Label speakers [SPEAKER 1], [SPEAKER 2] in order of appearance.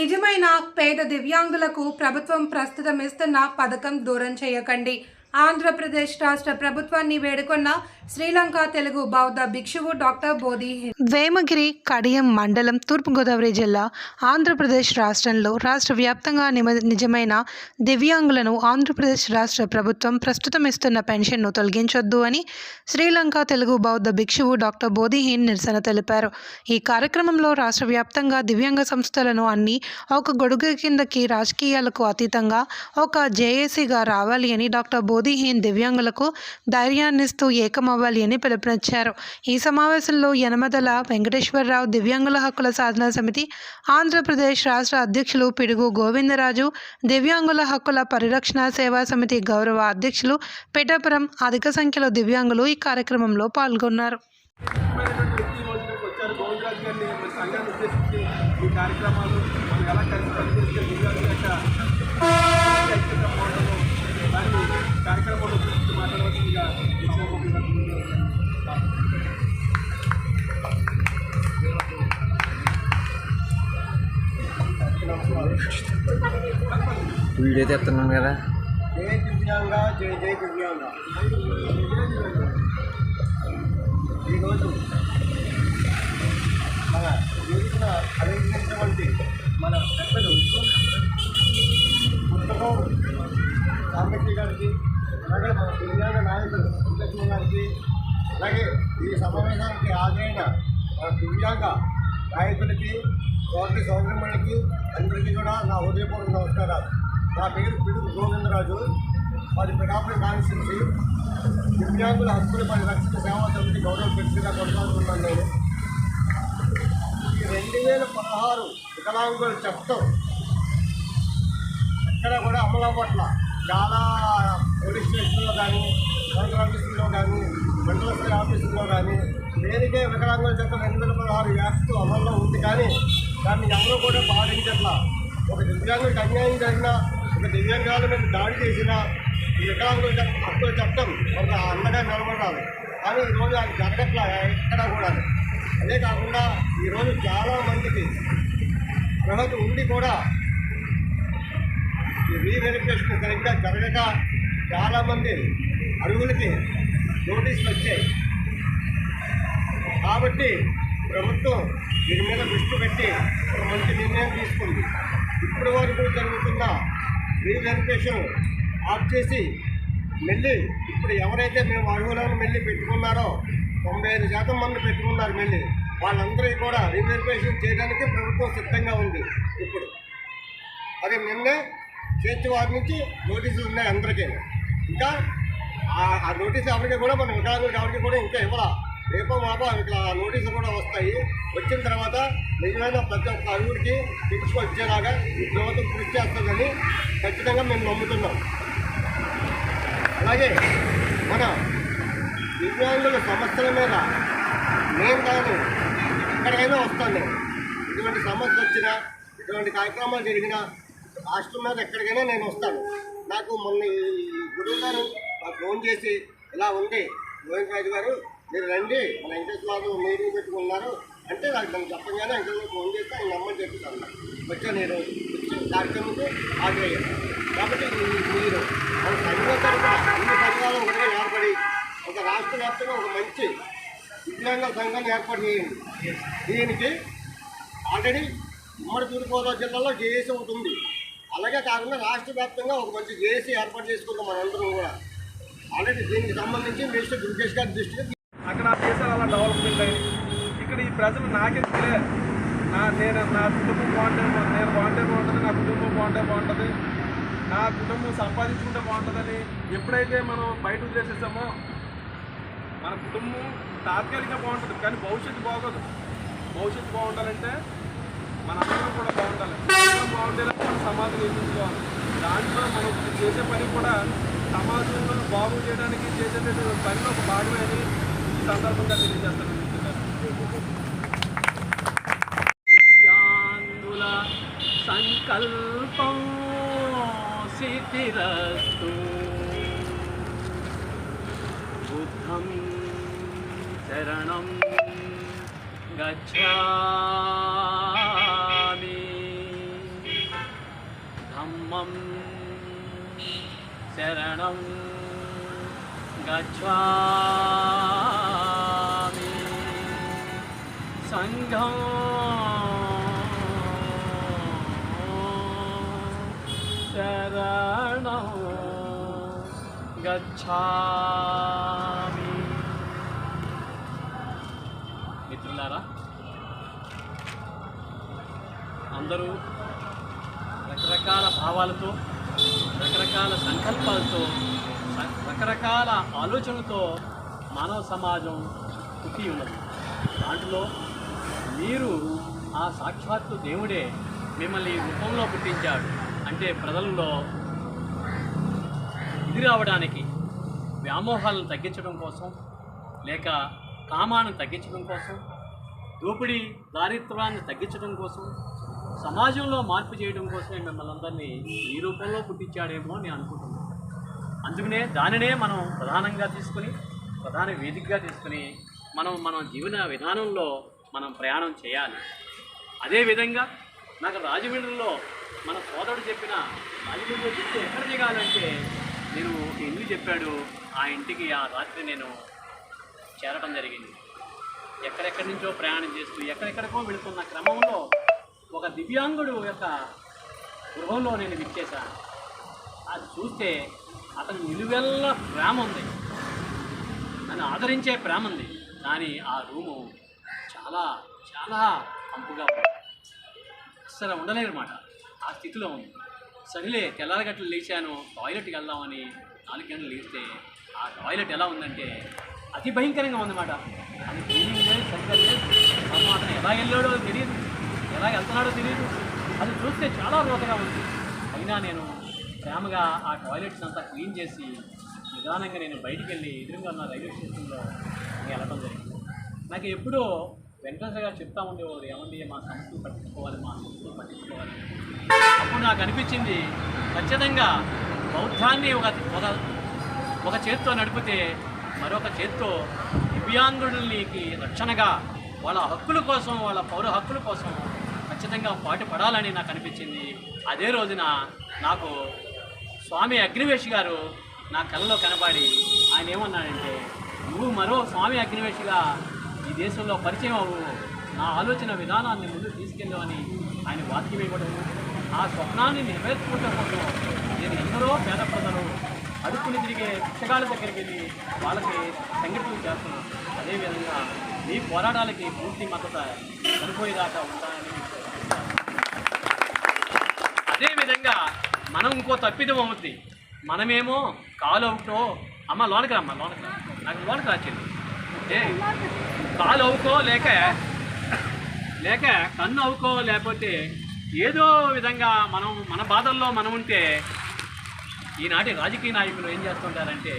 [SPEAKER 1] నిజమైన పేద దివ్యాంగులకు ప్రభుత్వం ప్రస్తుతం ఇస్తున్న పథకం దూరం చేయకండి. ఆంధ్రప్రదేశ్ రాష్ట్ర ప్రభుత్వాన్ని వేడుకొన్న శ్రీలంక తెలుగు బౌద్ధ భిక్షువు డాక్టర్ బోధి వేమగిరి కడియం మండలం తూర్పుగోదావరి జిల్లా ఆంధ్రప్రదేశ్ రాష్ట్రంలో రాష్ట్ర వ్యాప్తంగా నిమ నిజమైన దివ్యాంగులను ఆంధ్రప్రదేశ్ రాష్ట్ర ప్రభుత్వం ప్రస్తుతం ఇస్తున్న పెన్షన్ను తొలగించొద్దు అని శ్రీలంక తెలుగు బౌద్ధ భిక్షువు డాక్టర్ బోధిహీన్ నిరసన తెలిపారు. ఈ కార్యక్రమంలో రాష్ట్ర వ్యాప్తంగా దివ్యాంగ సంస్థలను అన్ని ఒక గొడుగు కిందకి రాజకీయాలకు అతీతంగా ఒక జేఏసీగా రావాలి అని డాక్టర్ బోధి బోధిహీన్ దివ్యాంగులకు ధైర్యాన్నిస్తూ ఏకమవ్వాలి అని పిలుపునిచ్చారు. ఈ సమావేశంలో యనమదల వెంకటేశ్వరరావు దివ్యాంగుల హక్కుల సాధన సమితి ఆంధ్రప్రదేశ్ రాష్ట్ర అధ్యక్షులు పిడుగు గోవిందరాజు దివ్యాంగుల హక్కుల పరిరక్షణ సేవా సమితి గౌరవ అధ్యక్షులు పిఠాపురం అధిక సంఖ్యలో దివ్యాంగులు ఈ కార్యక్రమంలో పాల్గొన్నారు.
[SPEAKER 2] ఈ కార్యక్రమాలు మనం ఎలా కలిసి
[SPEAKER 3] వీడియో తెస్తున్నాను కదా.
[SPEAKER 2] జై దివ్యాంగ జై జై దివ్యాంగ ఈరోజు మన వేదికన అలంకరించినటువంటి మన పెద్దలు పుస్తకం సాంబశ్రీ గారికి అలాగే మన దివ్యాంగ నాయకులు వెంకటేశ్వర గారికి అలాగే ఈ సమావేశానికి హాజరైన మన దివ్యాంగ నాయకులకి వారికి సౌకర్యములకి అందరికీ కూడా నా హృదయపూర్వక నమస్కారాలు. నా పేరు పిడుగు గోవిందరాజు. మాది పిడాపురి కాన్స్టిట్యూన్సీ. దివ్యాంగుల హక్కుల పరిరక్షణ సేవా సమితి గౌరవ వ్యక్తిగా కొనసాగుతున్నాను నేను. ఈ రెండు వేల పదహారు వికలాంగుల చట్టం ఎక్కడ కూడా అమలు అవ్వట్ల. చాలా పోలీస్ స్టేషన్లో కానీ కలెక్టర్ ఆఫీసుల్లో కానీ మండల స్థాయి ఆఫీసుల్లో కానీ దేనికే వికలాంగుల చట్టం రెండు వేల పదహారు యాక్ట్ అమల్లో ఉంది కానీ దాన్ని ఎవరు కూడా పాటించట్లా. ఒక దివ్యాంగుడికి అన్యాయం జరిగినా ఒక దివ్యాంగాల మీద దాడి చేసిన ఈ వికలాంగుల చట్టం హక్కుల చట్టం ఒక అండగా నిలబడాలి. కానీ ఈరోజు అది జరగట్లా ఎక్కడా కూడా. అదే కాకుండా ఈరోజు చాలా మందికి అర్హత ఉండి కూడా ఈ రీవెరిఫికేషన్ సరిగ్గా జరగక చాలామంది అడుగులకి నోటీసులు వచ్చాయి. కాబట్టి ప్రభుత్వం దీని మీద దృష్టి పెట్టి ఒక మంచి నిర్ణయం తీసుకుంది. ఇప్పటి వరకు జరుగుతున్న రీవెరిఫికేషన్ ఆఫ్ చేసి మళ్ళీ ఇప్పుడు ఎవరైతే మేము అర్హులను మళ్ళీ పెట్టుకున్నారో తొంభై ఐదు శాతం మంది పెట్టుకున్నారు మళ్ళీ వాళ్ళందరికీ కూడా రీవెరిఫికేషన్ చేయడానికి ప్రభుత్వం సిద్ధంగా ఉంది ఇప్పుడు. అది నిన్నే చేర్చి వారి నుంచి నోటీసులు ఉన్నాయి అందరికీ. ఇంకా ఆ- నోటీసు ఎవరికి కూడా మనం వికలాంగులకు ఎవరికి కూడా ఇంకా ఇవ్వాలి. రేపో మాపో ఇక్కడ నోటీసులు కూడా వస్తాయి. వచ్చిన తర్వాత నిజమైన ప్రతి ఒక్క అరుగుడికి పిలుచుకొని వచ్చేలాగా ఈ ప్రభుత్వం కృషి చేస్తుందని ఖచ్చితంగా మేము నమ్ముతున్నాం. అలాగే మన దివ్యాంగుల సమస్యల మీద నేను కాదు ఎక్కడికైనా వస్తాను నేను ఇటువంటి సమస్య వచ్చినా ఇటువంటి కార్యక్రమాలు జరిగినా రాష్ట్రం మీద ఎక్కడికైనా నేను వస్తాను. నాకు మొన్న ఈ గురువు గారు నాకు ఫోన్ చేసి ఇలా ఉంది గోవిందరాజు గారు మీరు రండి మన వెంకటేశ్వర మీటింగ్ పెట్టుకున్నారు. అంటే నాకు దాన్ని చెప్పగానే వెంకటేశ్వర ఫోన్ చేస్తే ఆయన అమ్మని చెప్తాను వచ్చాను నేను వచ్చి కార్యక్రమంకి హాజరయ్యాను కాబట్టి మీరు మన సంఘం తరఫున అన్ని సంఘాలు ఒకటే ఏర్పడి ఒక రాష్ట్ర వ్యాప్తంగా ఒక మంచి దివ్యాంగ సంఘాన్ని ఏర్పాటు చేయండి. దీనికి ఆల్రెడీ ఉమ్మడి తూర్పుగోదావరి జిల్లాలో జేఏసీ ఒకటి ఉంది. అలాగే కాకుండా రాష్ట్ర వ్యాప్తంగా ఒక మంచి జేఏసీ ఏర్పాటు చేసుకుంటాం మనందరం కూడా. ఆల్రెడీ దీనికి సంబంధించి మినిస్టర్ దుర్గేష్ గారి దృష్టికి
[SPEAKER 4] అలా డెవలప్మెంట్ అయ్యి. ఇక్కడ ఈ ప్రజలు నాకెందుకులే నా నేను నా కుటుంబం బాగుంటే నేను బాగుంటే బాగుంటుంది నా కుటుంబం బాగుంటే బాగుంటుంది. నా కుటుంబం సంపాదించుకుంటే బాగుంటుందని ఎప్పుడైతే మనం బయట వదిలేసేసామో మన కుటుంబం తాత్కాలికంగా బాగుంటుంది కానీ భవిష్యత్తు బాగోదు. భవిష్యత్తు బాగుండాలంటే మన అందరం కూడా బాగుండాలి. బాగుండేలా మనం మన సమాజం నిర్మించుకోవాలి దాంట్లో మనం చేసే పని కూడా సమాజంలో బాగు చేయడానికి చేసేటటువంటి పనిలో ఒక భాగమే అని సందర్భంగా తెలియజేస్తాను
[SPEAKER 5] సంకల్పం సిద్ధిరస్తు బుద్ధం శరణం గచ్చామి ధమ్మం శరణం గచ్ఛామి సంఘం శరణం మిత్రులారా అందరూ రకరకాల భావాలతో రకరకాల సంకల్పాలతో రకరకాల ఆలోచనలతో మానవ సమాజం పుట్టి ఉన్నది. దాంట్లో మీరు ఆ సాక్షాత్తు దేవుడే మిమ్మల్ని ఈ రూపంలో పుట్టించాడు. అంటే ప్రజల్లో ఇది రావడానికి వ్యామోహాలను తగ్గించడం కోసం లేక కామాన్ని తగ్గించడం కోసం దోపిడీ దారిద్ర్యాన్ని తగ్గించడం కోసం సమాజంలో మార్పు చేయడం కోసమే మిమ్మల్ని అందరినీ ఈ రూపంలో పుట్టించాడేమో అని అనుకుంటున్నాను. అందుకనే దానినే మనం ప్రధానంగా తీసుకుని ప్రధాన వేదికగా తీసుకుని మనం మన జీవన విధానంలో మనం ప్రయాణం చేయాలి. అదేవిధంగా నాకు రాజమండ్రిలో మన సోదరుడు చెప్పిన రాజమండ్రిలో చెప్తే ఎక్కడ దిగాలంటే? నేను ఒక ఇల్లు చెప్పాడు. ఆ ఇంటికి ఆ రాత్రి నేను చేరడం జరిగింది. ఎక్కడెక్కడి నుంచో ప్రయాణం చేస్తూ ఎక్కడెక్కడికో వెళుతున్న క్రమంలో ఒక దివ్యాంగుడు యొక్క గృహంలో నేను విచ్చేశాను. అది చూస్తే అతను నిలువెల్ల ప్రేమ ఉంది. నన్ను ఆదరించే ప్రేమ ఉంది. కానీ ఆ రూము చాలా చాలా అంపుగా ఉంది. అస్సలు ఉండలేనమాట. ఆ స్థితిలో ఉంది. సరిలే తెల్లారగట్లు లేచాను టాయిలెట్కి వెళ్దామని నాలుగు గంటలు లేస్తే ఆ టాయిలెట్ ఎలా ఉందంటే అతి భయంకరంగా ఉందన్నమాట. అది క్లీనింగ్ లేదు సరిగ్గా లేదు. అతను ఎలా వెళ్ళాడో తెలియదు. ఎలా వెళ్తున్నాడో తెలియదు. అది చూస్తే చాలా రోతగా ఉంది. అయినా నేను ప్రేమగా ఆ టాయిలెట్స్ అంతా క్లీన్ చేసి నిదానంగా నేను బయటికి వెళ్ళి ఎదురుగా ఉన్న రైల్వే స్టేషన్లో వెళ్ళడం జరిగింది. నాకు ఎప్పుడూ వెంకటేశ్వర గారు చెప్తా ఉండేవారు ఏమండి మా సంస్థలు పట్టించుకోవాలి మా సంస్థలు పట్టించుకోవాలి. అప్పుడు నాకు అనిపించింది ఖచ్చితంగా బౌద్ధాన్ని ఒక ఒక ఒక చేత్తో నడిపితే మరొక చేత్తో దివ్యాంగుడికి రక్షణగా వాళ్ళ హక్కుల కోసం వాళ్ళ పౌర హక్కుల కోసం ఖచ్చితంగా పాటు పడాలని నాకు అనిపించింది. అదే రోజున నాకు స్వామి అగ్నివేష్ గారు నా కళ్ళలో కనబడి ఆయన ఏమన్నాడంటే నువ్వు మరో స్వామి అగ్నివేష్గా ఈ దేశంలో పరిచయం అవ్వు. నా ఆలోచన విధానాన్ని ముందు తీసుకెళ్ళమని ఆయన వాక్యం ఇవ్వడం. ఆ స్వప్నాన్ని నెరవేర్చుకుంటే కోసం నేను ఎందరో పేద ప్రజలు అడుక్కుని తిరిగే పుస్తకాల దగ్గరికి వెళ్ళి వాళ్ళకి సంఘటనలు చేస్తున్నాను. అదేవిధంగా మీ పోరాటాలకి పూర్తి మద్దతు సరిపోయేదాకా ఉంటానని అదేవిధంగా మనం ఇంకో తప్పిదం అవుద్ది. మనమేమో కాలు ఒకటో అమ్మ లోనకి రమ్మ లోనకి నాకు లోనకి రాచింది కాలు అవుకో లేక లేక కన్ను అవుకో లేకపోతే ఏదో విధంగా మనం మన బాధల్లో మనం ఉంటే ఈనాటి రాజకీయ నాయకులు ఏం చేస్తుంటారంటే